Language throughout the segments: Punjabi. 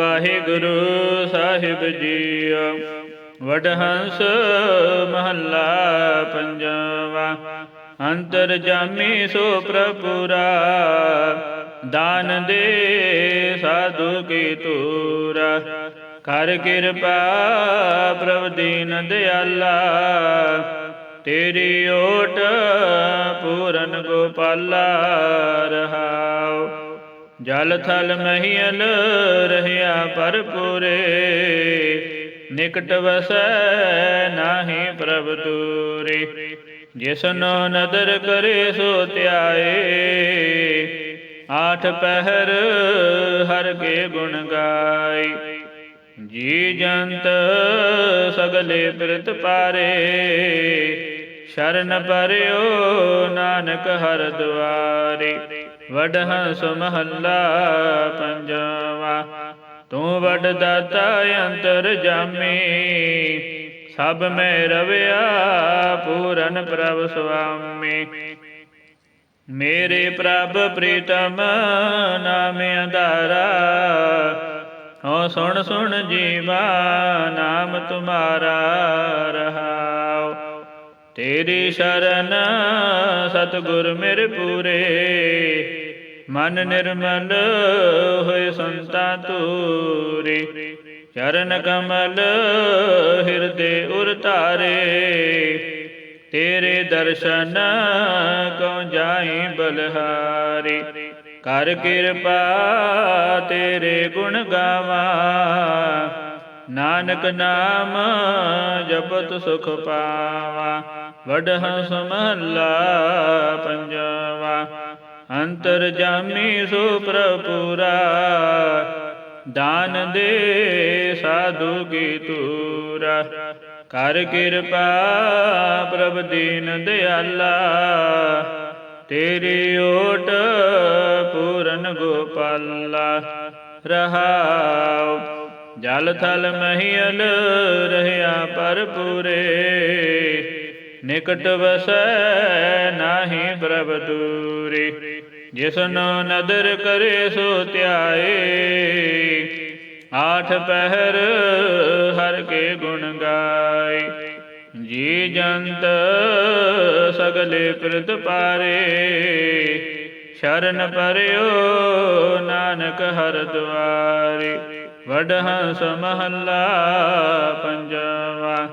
ਵਾਹਿਗੁਰੂ ਸਾਹਿਬ ਜੀਓ। ਵਡਹੰਸ ਮਹੱਲਾ ਪੰਜਵਾ। ਅੰਤਰ ਜਾਮੀ ਸੋ ਪ੍ਰਪੁਰਾ ਦਾਨ ਦੇ ਸਾਧੂ ਕੀ ਤੂਰਾ ਕਰ ਕਿਰਪਾ ਪ੍ਰਭ ਦੀਨ ਦਿਆਲਾ। ਤੇਰੀ ਓਟ ਪੂਰਨ ਗੋਪਾਲਾ ਰਹਾਉ ਜਲ ਥਲ ਮਹੀਲ ਰਹਿਆ ਪਰਪੂਰੇ ਨਿਕਟ ਵਸੈ ਨਾਹੀ ਪ੍ਰਭ ਦੂਰੇ। ਜਿਸਨੋ ਨਦਰ ਕਰੇ ਸੋ ਧਿਆਏ, ਆਠ ਪਹਿਰ ਹਰ ਕੇ ਗੁਣ ਗਾਏ। ਜੀ ਜੰਤ ਸਗਲੇ ਪ੍ਰਿਤ ਪਾਰੇ, ਸ਼ਰਨ ਪਰਿਓ ਨਾਨਕ ਹਰ ਦੁਆਰੇ। ਵਡਹੰਸ ਮਹੱਲਾ ਪੰਜਵਾ। ਤੂੰ ਵਡ ਦਾਤਾ ਅੰਤਰ ਜਾਮੀ, ਸਭ ਮੈਂ ਰਵਿਆ ਪੂਰਨ ਪ੍ਰਭ ਸੁਆਮੀ। ਮੇਰੇ ਪ੍ਰਭ ਪ੍ਰੀਤਮ ਨਾਮ ਅੰਧਾਰਾ ਹੋ ਸੁਣ ਸੁਣ ਜੀਵਾ ਨਾਮ ਤੁਮਾਰਾ ਰਹਾਉ। ਤੇਰੀ ਸ਼ਰਨ ਸਤਿਗੁਰ ਮੇਰੇ ਪੂਰੇ ਮਨ ਨਿਰਮਲ ਹੋਏ ਸੰਤਾ ਤੂਰੇ। ਚਰਨ ਕਮਲ ਹਿਰਦੇ ਉਰ ਧਾਰੇ। ਤੇਰੇ ਦਰਸ਼ਨ ਕਉ ਜਾਈ ਬਲਹਾਰੀ। ਕਰ ਕਿਰਪਾ ਤੇਰੇ ਗੁਣ ਗਾਵਾ। ਨਾਨਕ ਨਾਮ ਜਪਤ ਸੁਖ ਪਾਵਾ। ਵਡਹੰਸ ਮਹੱਲਾ ਪੰਜਵਾ। ਅੰਤਰ ਜਾਮੀ ਸੋ ਪ੍ਰਪੂਰਾ ਦਾਨ ਦੇ ਸਾਧੂ ਕੀ ਤੂਰਾ ਕਰ ਕਿਰਪਾ ਪ੍ਰਭ ਦੀਨ ਦਿਆਲਾ, ਤੇਰੀ ਓਟ ਪੂਰਨ ਗੋਪਾਲਾ। ਰਹਾਉ, ਜਲ ਥਲ ਮਹੀਲ ਰਹਿਆ ਪਰਪੂਰੇ ਨਿਕਟ ਵਸੈ ਨਾਹੀ ਪ੍ਰਭ ਦੂਰੇ। ਜਿਸਨੋ ਨਦਰ ਕਰੇ ਸੋ ਧਿਆਏ। ਆਠ ਪਹਿਰ ਹਰ ਕੇ ਗੁਣ ਗਾਏ। ਜੀ ਜੰਤ ਸਗਲੇ ਪ੍ਰਤ ਪਾਰੇ। ਸ਼ਰਨ ਪਰਿਓ ਨਾਨਕ ਹਰ ਦੁਆਰੇ ਵਡਹੰਸ ਮਹੱਲਾ ਪੰਜਵਾ।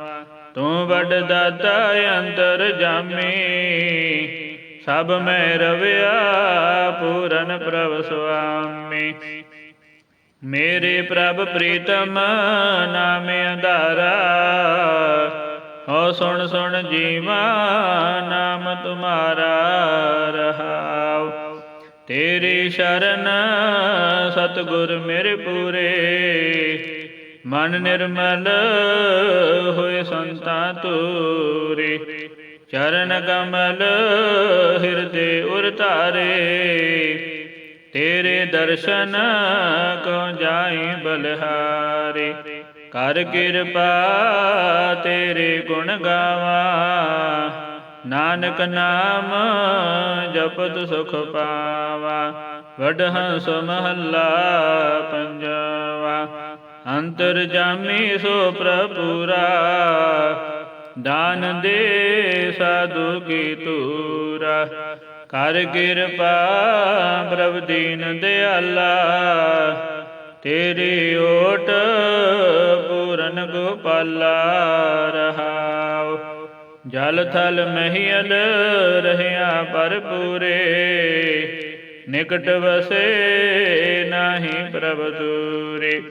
ਤੂੰ ਵਡ ਦਾਤਾ ਅੰਤਰ ਜਾਮੀ। ਸਭ ਮੈਂ ਰਵਿਆ, ਪੂਰਨ ਪ੍ਰਭ ਸੁਆਮੀ। ਮੇਰੇ ਪ੍ਰਭ ਪ੍ਰੀਤਮ, ਨਾਮੇ ਅੰਧਾਰਾ। ਹੋ ਸੁਣ ਸੁਣ ਜੀਵਾ, ਨਾਮ ਤੁਮਾਰਾ ਰਹਾਉ। ਤੇਰੀ ਸ਼ਰਨ ਸਤਿਗੁਰ ਮੇਰੇ ਪੂਰੇ। ਮਨ ਨਿਰਮਲ ਹੋਏ ਸੰਤਾ ਤੂਰੇ। ਚਰਨ ਕਮਲ ਹਿਰਦੇ ਉਰ ਧਾਰੇ, ਤੇਰੇ ਦਰਸ਼ਨ ਕਉ ਜਾਈ ਬਲਹਾਰੇ। ਕਰ ਕਿਰਪਾ ਤੇਰੇ ਗੁਣ ਗਾਵਾ, ਨਾਨਕ ਨਾਮ ਜਪਤ ਸੁਖ ਪਾਵਾ। ਵਡ ਵਡਹੰਸ ਮਹੱਲਾ ਪੰਜਵਾ, ਅੰਤਰ ਜਾਮੀ ਸੋ ਪ੍ਰਭੂਰਾ ਦਾਨ ਦੇ ਸਾਧੂ ਕੀ ਤੂਰਾ ਕਰ ਕਿਰਪਾ ਪ੍ਰਭ ਦੀਨ ਦਿਆਲਾ। ਤੇਰੀ ਓਟ ਪੂਰਨ ਗੋਪਾਲਾ ਰਹਾਉ। ਜਲ ਥਲ ਮਹੀਲ ਰਹਿਆ ਪਰਪੂਰੇ ਨਿਕਟ ਵਸੇ ਨਾਹੀ ਪ੍ਰਭ ਦੂਰੇ।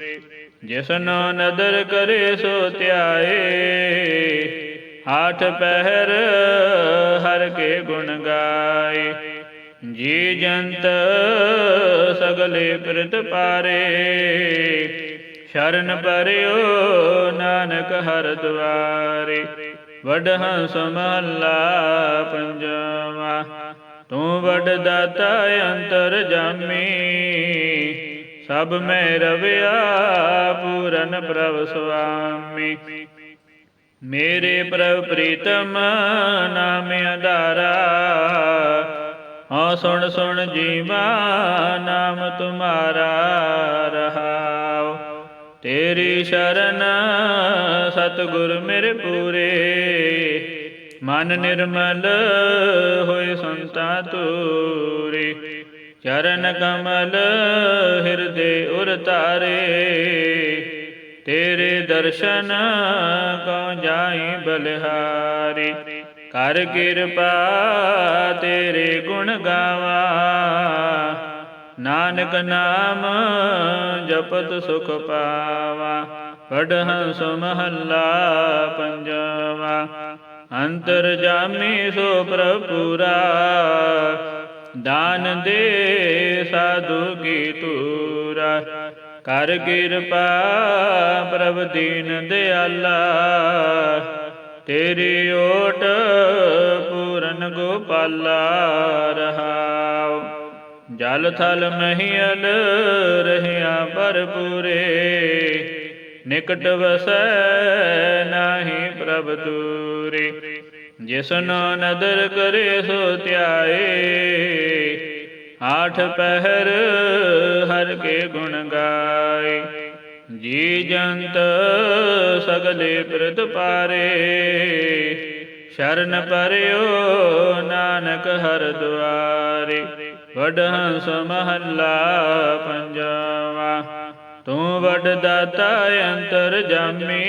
ਜਿਸਨੋ ਨਦਰ ਕਰੇ ਸੋ ਧਿਆਏ। ਆਠ ਪਹਿਰ ਹਰ ਕੇ ਗੁਣ ਗਾਏ। ਜੀ ਜੰਤ ਸਗਲੇ ਪ੍ਰਿਤ ਪਾਰੇ। ਸ਼ਰਨ ਪਰਿਓ ਨਾਨਕ ਹਰ ਦੁਆਰੇ। ਵਡਹੰਸ ਮਹੱਲਾ ਪੰਜਵਾ। ਤੂੰ ਵਡ ਦਾਤਾ ਅੰਤਰ ਜਾਮੀ। ਸਭ ਮੈਂ ਰਵਿਆ ਪੂਰਨ ਪ੍ਰਭ ਸੁਆਮੀ। ਮੇਰੇ ਪ੍ਰਭ ਪ੍ਰੀਤਮ ਨਾਮ ਆਧਾਰਾ ਹਾਂ, ਸੁਣ ਸੁਣ ਜੀਵਾ, ਨਾਮ ਤੁਮਾਰਾ ਰਹਾਉ। ਤੇਰੀ ਸ਼ਰਨ ਸਤਿਗੁਰ ਮੇਰੇ ਪੂਰੇ। ਮਨ ਨਿਰਮਲ ਹੋਏ ਸੰਤਾ ਤੂਰੇ। ਚਰਨ ਕਮਲ ਹਿਰਦੇ ਉਰ ਤਾਰੇ। ਤੇਰੇ ਦਰਸ਼ਨ ਕਉ ਜਾਈ ਬਲਿਹਾਰੀ। ਕਰ ਕਿਰਪਾ ਤੇਰੇ ਗੁਣ ਗਾਵਾ। ਨਾਨਕ ਨਾਮ ਜਪਤ ਸੁਖ ਪਾਵਾ। ਪੜ ਹੰਸ ਮਹੱਲਾ ਪੰਜਵਾ। ਅੰਤਰ ਜਾਮੀ ਸੋ ਪ੍ਰਭੂਰਾ ਦਾਨ ਦੇ ਸਾਧੂ ਕੀ ਤੂਰਾ। ਕਰ ਕਿਰਪਾ ਪ੍ਰਭ ਦੀਨ ਦਿਆਲਾ। ਤੇਰੀ ਓਟ ਪੂਰਨ ਗੋਪਾਲਾ ਰਹਾਉ। ਜਲ ਥਲ ਮਹੀਲ ਰਹਿਆ ਪਰਪੂਰੇ ਨਿਕਟ ਵਸੈ ਨਾਹੀ ਪ੍ਰਭ ਦੂਰੇ। ਜਿਸਨੋ ਨਦਰ ਕਰੇ ਸੋ ਧਿਆਏ। ਆਠ ਪਹਿਰ ਹਰ ਕੇ ਗੁਣ ਗਾਏ। ਜੀ ਜੰਤ ਸਗਲੇ ਪ੍ਰਤ ਪਾਰੇ। ਸ਼ਰਨ ਪਰਿਓ ਨਾਨਕ ਹਰ ਦੁਆਰੇ। ਵਡ ਹੰਸ ਮਹੱਲਾ ਪੰਜਵਾ। ਤੂੰ ਵਡ ਦਾਤਾ ਅੰਤਰ ਜਾਮੀ।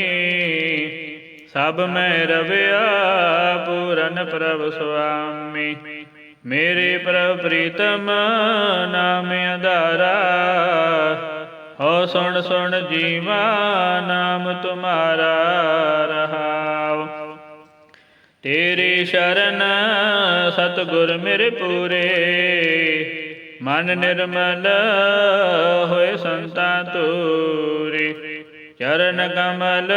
ਸਭ ਮੈਂ ਰਵਿਆ ਪੂਰਨ ਪ੍ਰਭ ਸੁਆਮੀ। ਮੇਰੇ ਪ੍ਰਭ ਪ੍ਰੀਤਮ ਨਾਮ ਆਧਾਰਾ ਹੋ ਸੁਣ ਸੁਣ ਜੀਵਾ ਨਾਮ ਤੁਮਾਰਾ ਰਹਾਉ। ਤੇਰੀ ਸ਼ਰਨ ਸਤਿਗੁਰ ਮੇਰੇ ਪੂਰੇ, ਮਨ ਨਿਰਮਲ ਹੋਏ ਸੰਤਾ ਤੂਰੇ। ਚਰਨ ਕਮਲ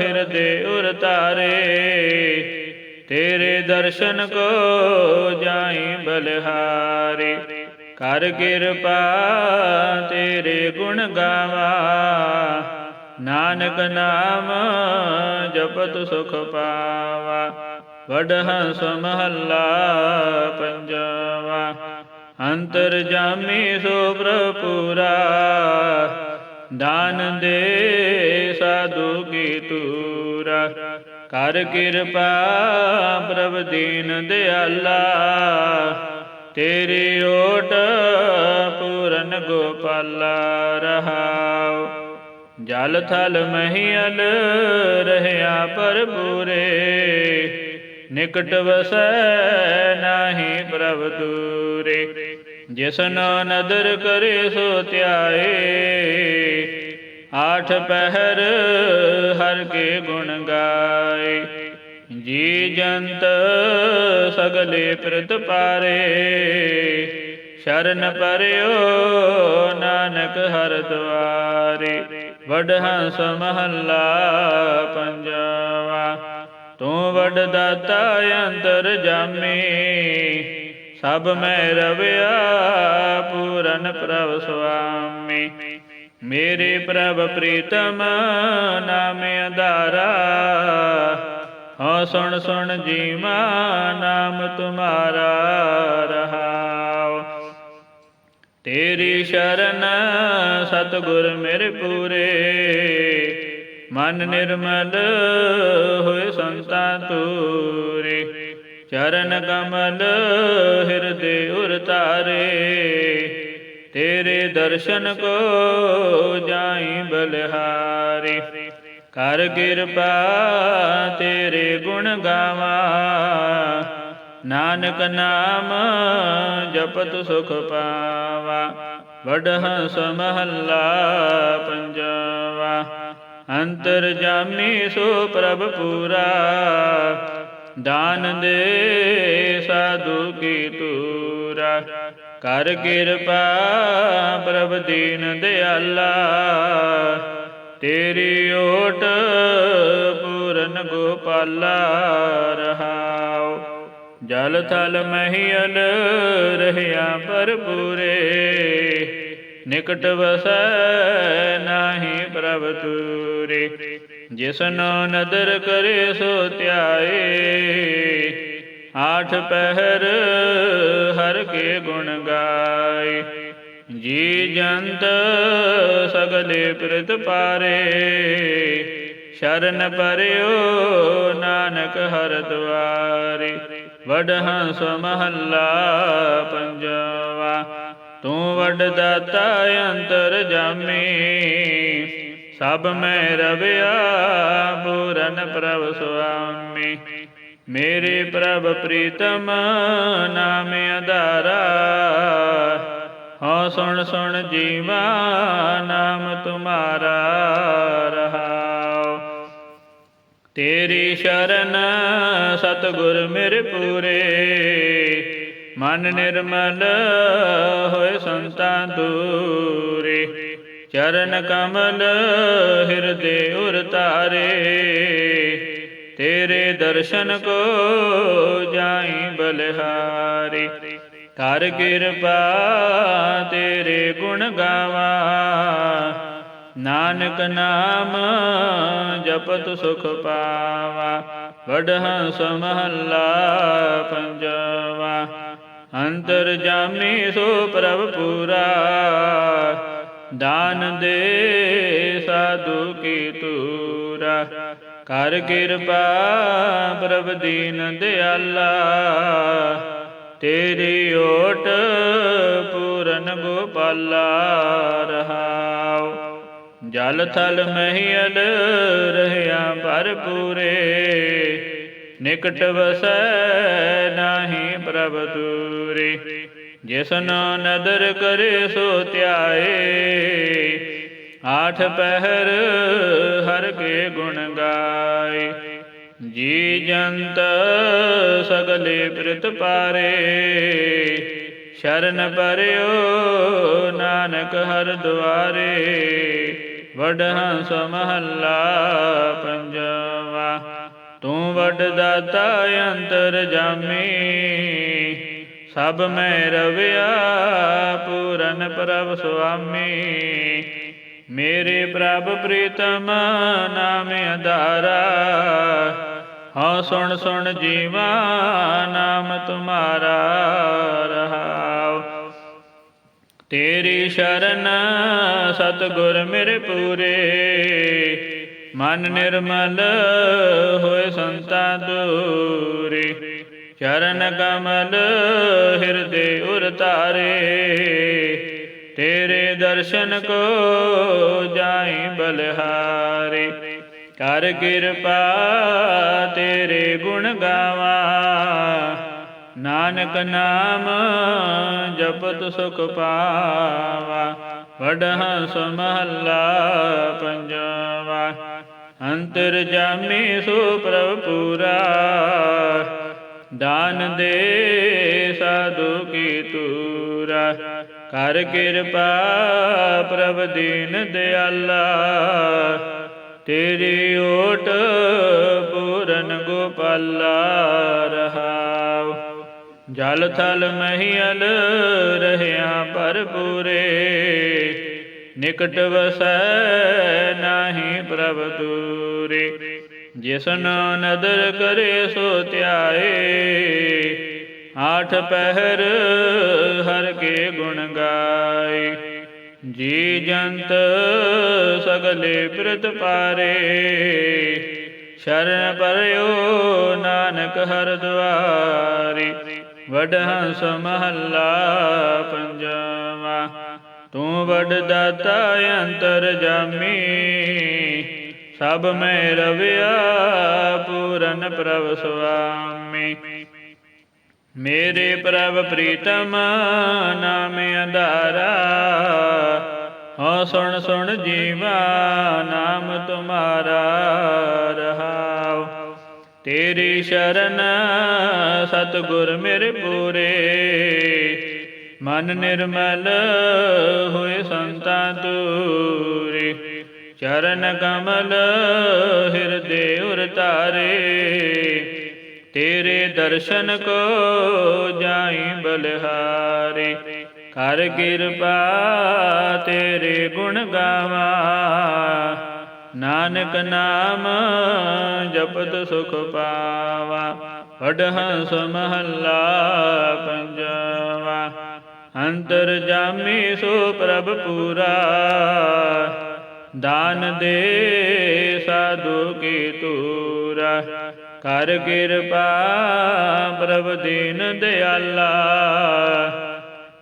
ਹਿਰਦੇ ਉਰ ਤੇਰੇ ਦਰਸ਼ਨ ਕੋ ਜਾਈ ਬਲਿਹਾਰੇ। ਕਰ ਕਿਰਪਾ ਤੇਰੇ ਗੁਣ ਗਾਵਾ। ਨਾਨਕ ਨਾਮ ਜਪਤ ਸੁਖ ਪਾਵਾ। ਵਡ ਹੰਸ ਮਹੱਲਾ ਪੰਜਵਾ। ਅੰਤਰ ਜਾਮੀ ਸੋ ਪ੍ਰਪੂਰਾ ਦਾਨ ਦੇ ਸਾਧੂ ਕੀ ਤੂਰਾ ਕਰ ਕਿਰਪਾ ਪ੍ਰਭ ਦੀਨ ਦਿਆਲਾ। ਤੇਰੀ ਓਟ ਪੂਰਨ ਗੋਪਾਲਾ ਰਹਾਉ। ਜਲ ਥਲ ਮਹੀਲ ਰਹਿਆ ਪਰਪੂਰੇ ਨਿਕਟ ਵਸੈ ਨਾਹੀ ਪ੍ਰਭ ਦੂਰੇ। ਜਿਸਨੋ ਨਦਰ ਕਰੇ ਸੋ ਧਿਆਏ। ਆਠ ਪਹਿਰ ਹਰ ਕੇ ਗੁਣ ਗਾਏ। ਜੀ ਜੰਤ ਸਗਲੇ ਪ੍ਰਤ ਪਾਰੇ। ਸ਼ਰਨ ਪਰਿਓ ਨਾਨਕ ਹਰ ਦੁਆਰੇ ਵਡ ਹੰਸ ਮਹੱਲਾ ਪੰਜਵਾ। ਤੂੰ ਵਡ ਦਾਤਾ ਅੰਤਰ ਜਾਮੀ। ਸਭ ਮੈਂ ਰਵਿਆ, ਪੂਰਨ ਪ੍ਰਭ ਸੁਆਮੀ। ਮੇਰੇ ਪ੍ਰਭ ਪ੍ਰੀਤਮ, ਨਾਮ ਆਧਾਰਾ ਹੋ, ਸੁਣ ਸੁਣ ਜੀਵਾ, ਨਾਮ ਤੁਮਾਰਾ ਰਹਾਉ। ਤੇਰੀ ਸ਼ਰਨ ਸਤਿਗੁਰ ਮੇਰੇ ਪੂਰੇ। ਮਨ ਨਿਰਮਲ ਹੋਏ ਸੰਤਾ ਤੂਰੇ। ਚਰਨ ਕਮਲ ਹਿਰਦੇ ਉਰ ਤੇਰੇ ਦਰਸ਼ਨ ਕੋ ਜਾਈ ਬਲਿਹਾਰੀ। ਕਰ ਕਿਰਪਾ ਤੇਰੇ ਗੁਣ ਗਾਵਾ। ਨਾਨਕ ਨਾਮ ਜਪਤ ਸੁਖ ਪਾਵਾ। ਵਡ ਹੰਸ ਮਹੱਲਾ ਪੰਜਵਾ। ਅੰਤਰ ਜਾਮੀ ਸੋ ਪ੍ਰਭ ਪੂਰਾ। ਦਾਨ ਦੇ ਸਾਧੂ ਕੀ ਤੂਰਾ ਕਰ ਕਿਰਪਾ ਪ੍ਰਭ ਦੀਨ ਦਿਆਲਾ। ਤੇਰੀ ਓਟ ਪੂਰਨ ਗੋਪਾਲਾ ਰਹਾਉ ਜਲ ਥਲ ਮਹੀਲ ਰਹਿਆ ਪਰਪੂਰੇ ਨਿਕਟ ਵਸੈ ਨਾਹੀ ਪ੍ਰਭ ਤੂਰੇ। ਜਿਸਨੋ ਨਦਰ ਕਰੇ ਸੋ ਧਿਆਏ। ਆਠ ਪਹਿਰ ਹਰ ਕੇ ਗੁਣ ਗਾਏ। ਜੀ ਜੰਤ ਸਗਲੇ ਪ੍ਰਿਤ ਪਾਰੇ। ਸ਼ਰਨ ਪਰਿਓ ਨਾਨਕ ਹਰ ਦੁਆਰੇ ਵਡ ਹੰਸ ਮਹੱਲਾ ਪੰਜਵਾ। ਤੂੰ ਵੱਡ ਦਾਤਾ ਅੰਤਰ ਜਾਮੀ। ਸਭ ਮੈਂ ਰਵਿਆ, ਪੂਰਨ ਪ੍ਰਭ ਸੁਆਮੀ। ਮੇਰੇ ਪ੍ਰਭ ਪ੍ਰੀਤਮ, ਨਾਮ ਅਧਾਰਾ। ਹਉ ਸੁਣ ਸੁਣ ਜੀਵਾ, ਨਾਮ ਤੁਮਾਰਾ ਰਹਾਉ। ਤੇਰੀ ਸ਼ਰਨ ਸਤਿਗੁਰ ਮੇਰੇ ਪੂਰੇ। ਮਨ ਨਿਰਮਲ ਹੋਏ ਸੰਤਾਂ ਦੂਰੇ। ਚਰਨ ਕਮਲ ਹਿਰਦੇ ਉਰ ਤਾਰੇ। ਤੇਰੇ ਦਰਸ਼ਨ ਕੋ ਜਾਈ ਬਲਿਹਾਰੀ। ਕਰ ਕਿਰਪਾ ਤੇਰੇ ਗੁਣ ਗਾਵਾ। ਨਾਨਕ ਨਾਮ ਜਪਤ ਸੁਖ ਪਾਵਾ। ਵਡ ਹੰਸ ਮਹੱਲਾ ਪੰਜਵਾ। ਅੰਤਰ ਜਾਮੀ ਸੋ ਪ੍ਰਭ ਪੂਰਾ। ਦਾਨ ਦੇ ਸਾਧੂ ਕੀ ਤੂਰਾ। ਕਰ ਕਿਰਪਾ ਪ੍ਰਭ ਦੀਨ ਦਿਆਲਾ। ਤੇਰੀ ਓਟ ਪੂਰਨ ਗੋਪਾਲਾ ਰਹਾਉ। ਜਲ ਥਲ ਮਹੀਲ ਰਹਿਆ ਭਰਪੂਰੇ। ਨਿਕਟ ਵਸੈ ਨਾਹੀ ਪ੍ਰਭ ਦੂਰੇ। ਜਿਸਨੋ ਨਦਰ ਕਰੇ ਸੋ ਧਿਆਏ। ਆਠ ਪਹਿਰ ਹਰ ਕੇ ਗੁਣ ਗਾਏ। ਜੀ ਜੰਤ ਸਗਲੇ ਪ੍ਰਿਤ ਪਾਰੇ। ਸ਼ਰਨ ਪਰਿਓ ਨਾਨਕ ਹਰ ਦੁਆਰੇ। ਵਡ ਹੰਸ ਮਹੱਲਾ ਪੰਜਵਾ। ਤੂੰ ਵੱਡ ਦਾਤਾ ਅੰਤਰ ਜਾਮੀ। ਸਭ ਮੈਂ ਰਵਿਆ, ਪੂਰਨ ਪ੍ਰਭ ਸੁਆਮੀ। ਮੇਰੇ ਪ੍ਰਭ ਪ੍ਰੀਤਮ ਨਾਮ ਅਧਾਰਾ। ਹਉ ਸੁਣ ਸੁਣ ਜੀਵਾ, ਨਾਮ ਤੁਮਾਰਾ ਰਹਾਉ। ਤੇਰੀ ਸ਼ਰਨ ਸਤਿਗੁਰ ਮੇਰੇ ਪੂਰੇ। ਮਨ ਨਿਰਮਲ ਹੋਏ ਸੰਤਾਂ ਦੂਰੇ। ਚਰਨ ਕਮਲ ਹਿਰਦੇ ਉਰ ਤੇਰੇ ਦਰਸ਼ਨ ਕੋ ਜਾਈ ਬਲਹਾਰੇ। ਕਰ ਕਿਰਪਾ ਤੇਰੇ ਗੁਣ ਗਾਵਾਂ। ਨਾਨਕ ਨਾਮ ਜਪਤ ਸੁਖ ਪਾਵਾ। ਵਡ ਹੰਸ ਮਹੱਲਾ ਪੰਜਵਾ। ਅੰਤਰ ਜਾਮੀ ਸੋ ਪ੍ਰਭ ਪੂਰਾ। ਦਾਨ ਦੇ ਸਾਧੂ ਕੀ ਤੂਰਾ। ਕਰ ਕਿਰਪਾ ਪ੍ਰਭ ਦੀਨ ਦਿਆਲਾ। ਤੇਰੀ ਓਟ ਪੂਰਨ ਗੋਪਾਲਾ ਰਹਾਉ। ਜਲ ਥਲ ਮਹੀਲ ਰਹਿਆ ਭਰਪੂਰੇ। ਨਿਕਟ ਵਸੈ ਨਾਹੀ ਪ੍ਰਭ ਦੂਰੇ। ਜਿਸਨ ਨਦਰ ਕਰੇ ਸੋ ਧਿਆਏ। ਆਠ ਪਹਿਰ ਹਰ ਕੇ ਗੁਣ ਗਾਏ। ਜੀ ਜੰਤ ਸਗਲੇ ਪ੍ਰਤ ਪਾਰੇ। ਸ਼ਰਨ ਪਰਿਓ ਨਾਨਕ ਹਰ ਦੁਆਰੇ। ਵਡ ਹੰਸ ਮਹੱਲਾ ਪੰਜਵਾ। ਤੂੰ ਵਡ ਦਾਤਾ ਅੰਤਰ ਜਾਮੀ। ਸਭ ਮੈਂ ਰਵਿਆ ਪੂਰਨ ਪ੍ਰਭ ਸੁਆਮੀ। ਮੇਰੇ ਪ੍ਰਭ ਪ੍ਰੀਤਮ, ਨਾਮ ਅਧਾਰਾ। ਹਉ ਸੁਣ ਸੁਣ ਜੀਵਾ, ਨਾਮ ਤੁਮਾਰਾ ਰਹਾਉ। ਤੇਰੀ ਸ਼ਰਨ ਸਤਿਗੁਰ ਮੇਰੇ ਪੂਰੇ। ਮਨ ਨਿਰਮਲ ਹੋਏ ਸੰਤਾਂ ਤੂਰੇ। ਚਰਨ ਕਮਲ ਹਿਰਦੇ ਉਰ ਤੇਰੇ ਦਰਸ਼ਨ ਕੋ ਜਾਈ ਬਲਿਹਾਰੇ। ਕਰ ਕਿਰਪਾ ਤੇਰੇ ਗੁਣ ਗਾਵਾ। ਨਾਨਕ ਨਾਮ ਜਪਤ ਸੁਖ ਪਾਵਾ। ਵਡ ਹੰਸ ਮਹੱਲਾ ਪੰਜਵਾ। ਅੰਤਰ ਜਾਮੀ ਸੋ ਪ੍ਰਭ ਪੂਰਾ। ਦਾਨ ਦੇ ਸਾਧੂ ਕੀ ਤੂਰਾ ਕਰ ਕਿਰਪਾ ਪ੍ਰਭ ਦੀਨ ਦਿਆਲਾ।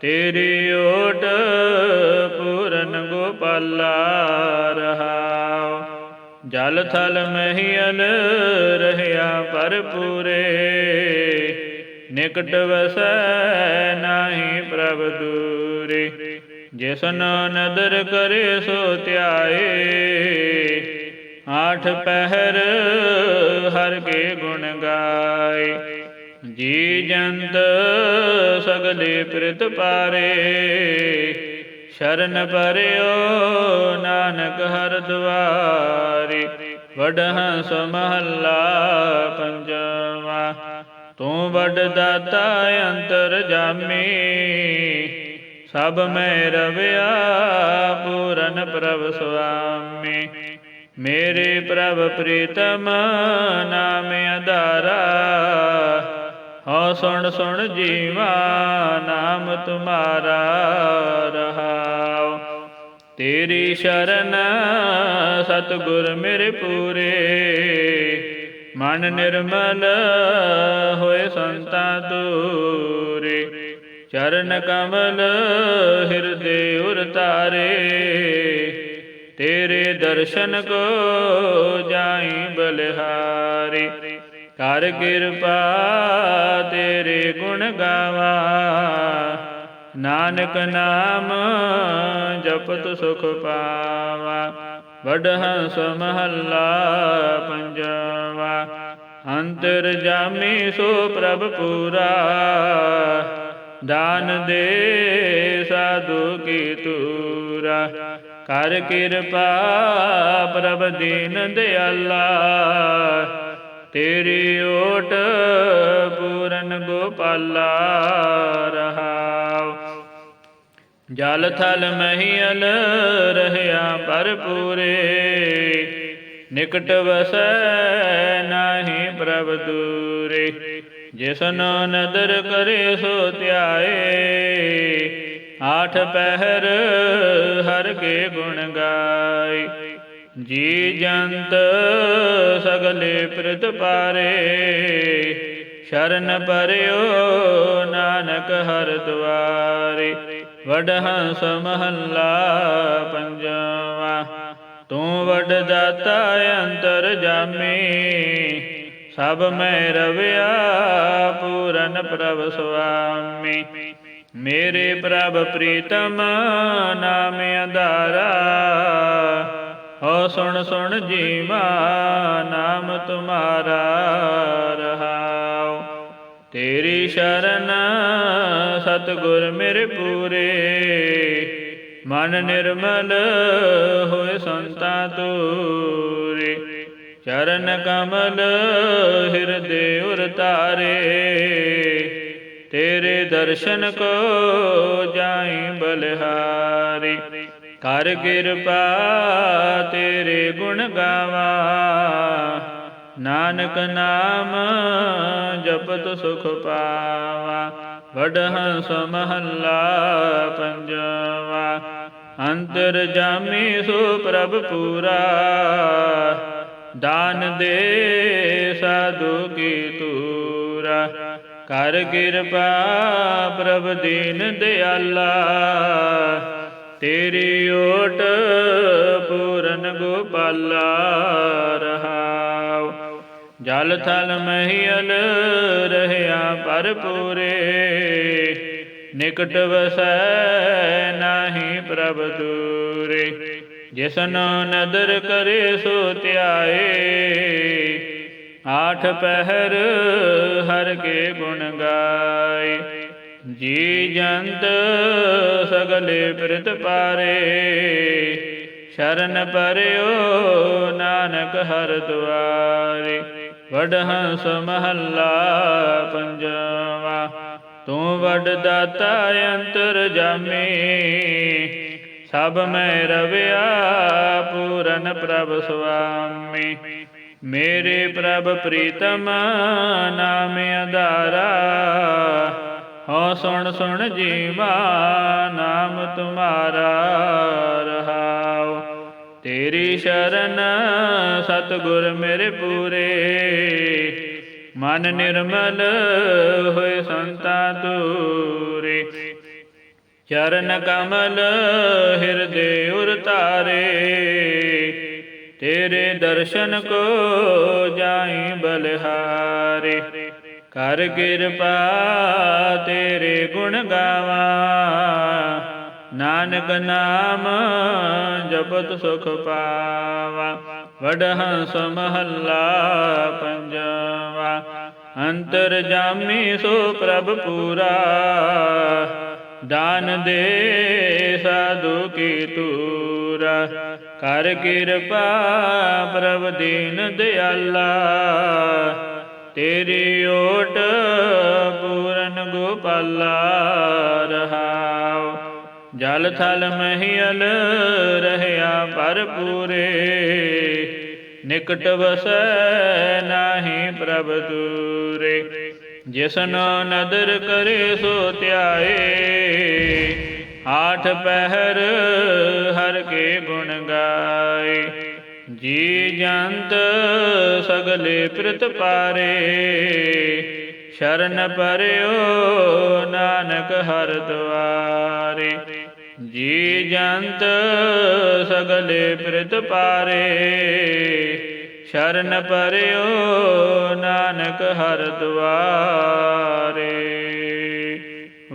ਤੇਰੀ ਓਟ ਪੂਰਨ ਗੋਪਾਲਾ ਰਹਾਉ। ਜਲ ਥਲ ਮਹੀਲ ਰਹਿਆ ਪਰਪੂਰੇ ਨਿਕਟ ਵਸੈ ਨਾਹੀ ਪ੍ਰਭ ਦੂਰੇ। ਜਿਸਨ ਨਦਰ ਕਰੇ ਸੋ ਧਿਆਏ। ਆਠ ਪਹਿਰ ਹਰ ਕੇ ਗੁਣ ਗਾਏ। ਜੀ ਜੰਤ ਸਗਲੇ ਪ੍ਰਿਤ ਪਾਰੇ। ਸ਼ਰਨ ਪਰਿਓ ਨਾਨਕ ਹਰ ਦੁਆਰੇ। ਵਡਹੰਸ ਮਹੱਲਾ ਪੰਜਵਾ। ਤੂੰ ਵੱਡ ਦਾਤਾ ਅੰਤਰ ਜਾਮੀ। ਸਭ ਮੈਂ ਰਵਿਆ ਪੂਰਨ ਪ੍ਰਭ ਸੁਆਮੀ। ਮੇਰੇ ਪ੍ਰਭ ਪ੍ਰੀਤਮ ਨਾਮ ਅਧਾਰਾ ਹਉ ਸੁਣ ਸੁਣ ਜੀਵਾ, ਨਾਮ ਤੁਮਾਰਾ ਰਹਾਉ। ਤੇਰੀ ਸ਼ਰਨ ਸਤਿਗੁਰ ਮੇਰੇ ਪੂਰੇ, ਮਨ ਨਿਰਮਲ ਹੋਏ ਸੰਤਾ ਦੂਰੇ। ਚਰਨ ਕਮਲ ਹਿਰਦੇ ਉਰ ਤੇਰੇ ਦਰਸ਼ਨ ਕੋ ਜਾਈ ਬਲਿਹਾਰੀ। ਕਰ ਕਿਰਪਾ ਤੇਰੇ ਗੁਣ ਗਾਵਾ। ਨਾਨਕ ਨਾਮ ਜਪਤ ਸੁਖ ਪਾਵਾ। ਵਡਹੰਸ ਮਹੱਲਾ ਪੰਜਵਾ। ਅੰਤਰ ਜਾਮੀ ਸੋ ਪ੍ਰਭ ਪੂਰਾ। ਦਾਨ ਦੇ ਸਾਧੂ ਕੀ ਤੂਰਾ ਕਰ ਕਿਰਪਾ ਪ੍ਰਭ ਦੀਨ ਦਿਆਲਾ। ਤੇਰੀ ਓਟ ਪੂਰਨ ਗੋਪਾਲਾ ਰਹਾਉ। ਜਲ ਥਲ ਮਹੀਲ ਰਹਿਆ ਪਰਪੂਰੇ ਨਿਕਟ ਵਸੈ ਨਾਹੀ ਪ੍ਰਭ ਦੂਰੇ। ਜਿਸਨੋ ਨਦਰ ਕਰੇ ਸੋ ਧਿਆਏ। ਆਠ ਪਹਿਰ ਹਰ ਕੇ ਗੁਣ ਗਾਏ। ਜੀ ਜੰਤ ਸਗਲੇ ਪ੍ਰਿਤ ਪਾਰੇ। ਸ਼ਰਨ ਪਰਿਓ ਨਾਨਕ ਹਰ ਦੁਆਰੇ। ਵਡਹੰਸ ਮਹੱਲਾ ਪੰਜਵਾ। ਤੂੰ ਵੱਡ ਦਾਤਾ ਅੰਤਰ ਜਾਮੀ। ਸਭ ਮੈਂ ਰਵਿਆ ਪੂਰਨ ਪ੍ਰਭ ਸੁਆਮੀ। ਮੇਰੇ ਪ੍ਰਭ ਪ੍ਰੀਤਮ, ਨਾਮ ਅਧਾਰਾ। ਹੋ ਸੁਣ ਸੁਣ ਜੀਵਾ, ਨਾਮ ਤੁਮਾਰਾ ਰਹਾਉ। ਤੇਰੀ ਸ਼ਰਨ ਸਤਿਗੁਰ ਮੇਰੇ ਪੂਰੇ। ਮਨ ਨਿਰਮਲ ਹੋਏ ਸੰਤਾ ਤੂਰੇ। ਚਰਨ ਕਮਲ ਹਿਰਦੇ ਉਰ ਤਾਰੇ। ਤੇਰੇ ਦਰਸ਼ਨ ਕੋ ਜਾਈ ਬਲਿਹਾਰੀ। ਕਰ ਕਿਰਪਾ ਤੇਰੇ ਗੁਣ ਗਾਵਾ। ਨਾਨਕ ਨਾਮ ਜਪਤ ਸੁਖ ਪਾਵਾ। ਵਡਹੰਸ ਮਹੱਲਾ ਪੰਜਵਾ। ਅੰਤਰ ਜਾਮੀ ਸੋ ਪ੍ਰਭ ਪੂਰਾ। ਦਾਨ ਦੇ ਸਾਧੂ ਕੀ ਤੂਰਾ ਕਰ ਕਿਰਪਾ ਪ੍ਰਭ ਦੀਨ ਦਿਆਲਾ। ਤੇਰੀ ਓਟ ਪੂਰਨ ਗੋਪਾਲਾ ਰਹਾਉ। ਜਲ ਥਲ ਮਹੀਲ ਰਹਿਆ ਪਰਪੂਰੇ ਨਿਕਟ ਵਸੈ ਨਾਹੀ ਪ੍ਰਭ ਦੂਰੇ। ਜਿਸਨੋ ਨਦਰ ਕਰੇ ਸੋ ਧਿਆਏ। ਆਠ ਪਹਿਰ ਹਰ ਕੇ ਗੁਣ ਗਾਏ। ਜੀ ਜੰਤ ਸਗਲੇ ਪ੍ਰਿਤ ਪਾਰੇ। ਸ਼ਰਨ ਪਰਿਓ ਨਾਨਕ ਹਰ ਦੁਆਰੇ। ਵਡ ਹੰਸ ਮਹੱਲਾ ਪੰਜਵਾ। ਤੂੰ ਵੱਡ ਦਾਤਾ ਅੰਤਰ ਜਾਮੀ। ਸਭ ਮੈਂ ਰਵਿਆ ਪੂਰਨ ਪ੍ਰਭ ਸੁਆਮੀ। ਮੇਰੇ ਪ੍ਰਭ ਪ੍ਰੀਤਮ ਨਾਮ ਅਧਾਰਾ। ਹਉ ਸੁਣ ਸੁਣ ਜੀਵਾ ਨਾਮ ਤੁਮਾਰਾ ਰਹਾਉ। ਤੇਰੀ ਸ਼ਰਨ ਸਤਿਗੁਰ ਮੇਰੇ ਪੂਰੇ। ਮਨ ਨਿਰਮਲ ਹੋਏ ਸੰਤਾ ਤੂਰੇ। ਚਰਨ ਕਮਲ ਹਿਰਦੇ ਉਰ ਤਾਰੇ। ਤੇਰੇ ਦਰਸ਼ਨ ਕੋ ਜਾਈ ਬਲਿਹਾਰੇ। ਕਰ ਕਿਰਪਾ ਤੇਰੇ ਗੁਣ ਗਾਵਾਂ। ਨਾਨਕ ਨਾਮ ਜਪਤ ਸੁਖ ਪਾਵਾ। ਵਡਹੰਸ ਮਹੱਲਾ ਪੰਜਵਾ। ਅੰਤਰ ਜਾਮੀ ਸੋ ਪ੍ਰਭ ਪੂਰਾ। ਦਾਨ ਦੇ ਸਾਧੂ ਕੀ ਤੂਰਾ। ਕਰ ਕਿਰਪਾ ਪ੍ਰਭ ਦੀਨ ਦਿਆਲਾ। ਤੇਰੀ ਓਟ ਪੂਰਨ ਗੋਪਾਲਾ ਰਹਾਉ। ਜਲ ਥਲ ਮਹੀਲ ਰਹਿਆ ਭਰਪੂਰੇ। ਨਿਕਟ ਵਸੈ ਨਾਹੀ ਪ੍ਰਭ ਦੂਰੇ। ਜਿਸਨੋ ਨਦਰ ਕਰੇ ਸੋ ਧਿਆਏ। ਆਠ ਪਹਿਰ ਹਰ ਕੇ ਗੁਣ ਗਾਏ। ਜੀ ਜੰਤ ਸਗਲੇ ਪ੍ਰਿਤ ਪਾਰੇ। ਸ਼ਰਨ ਪਰਿਓ ਨਾਨਕ ਹਰ ਦੁਆਰੇ ਜੀ ਜੰਤ ਸਗਲੇ ਪ੍ਰਿਤ ਪਾਰੇ। ਸ਼ਰਨ ਪਰਿਓ ਨਾਨਕ ਹਰ ਦੁਆਰੇ